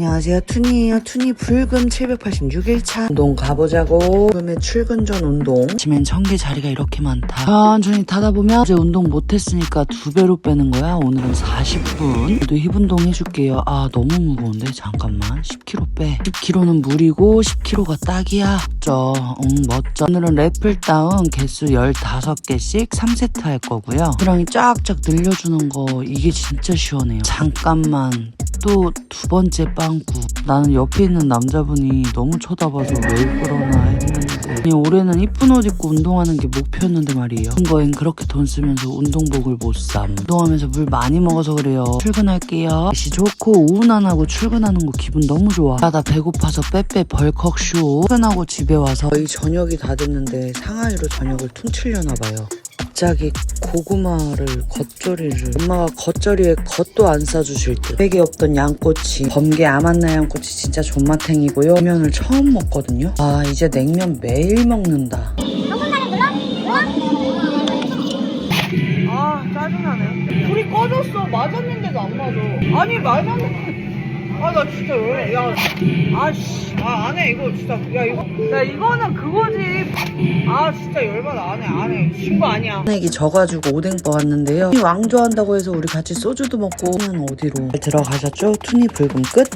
안녕하세요. 투니예요. 투니 불금 786일차 운동 가보자고. 불금의 출근 전 운동. 아침엔 청개 자리가 이렇게 많다. 천천히 타다 보면 어제 운동 못했으니까 두 배로 빼는 거야. 오늘은 40분. 또힙 운동 해줄게요. 아 너무 무거운데 잠깐만. 10kg 빼. 10kg는 무리고 10kg가 딱이야. 멋져. 응 멋져. 오늘은 랩을 다운 개수 15개씩 3세트 할 거고요. 호랑이 쫙쫙 늘려주는 거 이게 진짜 시원해요. 잠깐만. 또 두 번째 빵꾸. 나는 옆에 있는 남자분이 너무 쳐다봐서 왜 그러나 했는데. 올해는 이쁜 옷 입고 운동하는 게 목표였는데 말이에요. 거엔 그렇게 돈 쓰면서 운동복을 못 삼. 운동하면서 물 많이 먹어서 그래요. 출근할게요. 날씨 좋고 오후 안 하고 출근하는 거 기분 너무 좋아. 아, 나 배고파서 빼빼 벌컥 쇼. 출근하고 집에 와서 거의 저녁이 다 됐는데 상하이로 저녁을 퉁치려나 봐요. 갑자기 고구마를 겉절이를 엄마가 겉절이에 겉도 안 싸주실 듯. 백이 없던 양꼬치 범게 아만나 양꼬치 진짜 존맛탱이고요. 냉면을 처음 먹거든요. 아 이제 냉면 매일 먹는다. 아 짜증나네. 불이 꺼졌어. 맞았는데도 안 맞아. 아니 돼. 아 나 진짜 왜? 야, 아씨, 아 안 해 이거 진짜, 야 이거, 야 이거는 그거지. 아 진짜 열받아. 안 해 안 해. 친구 아니야. 얘기 져가지고 오뎅 먹었는데요. 왕 좋아한다고 해서 우리 같이 소주도 먹고. 는 어디로? 들어가셨죠? 투니 붉은 끝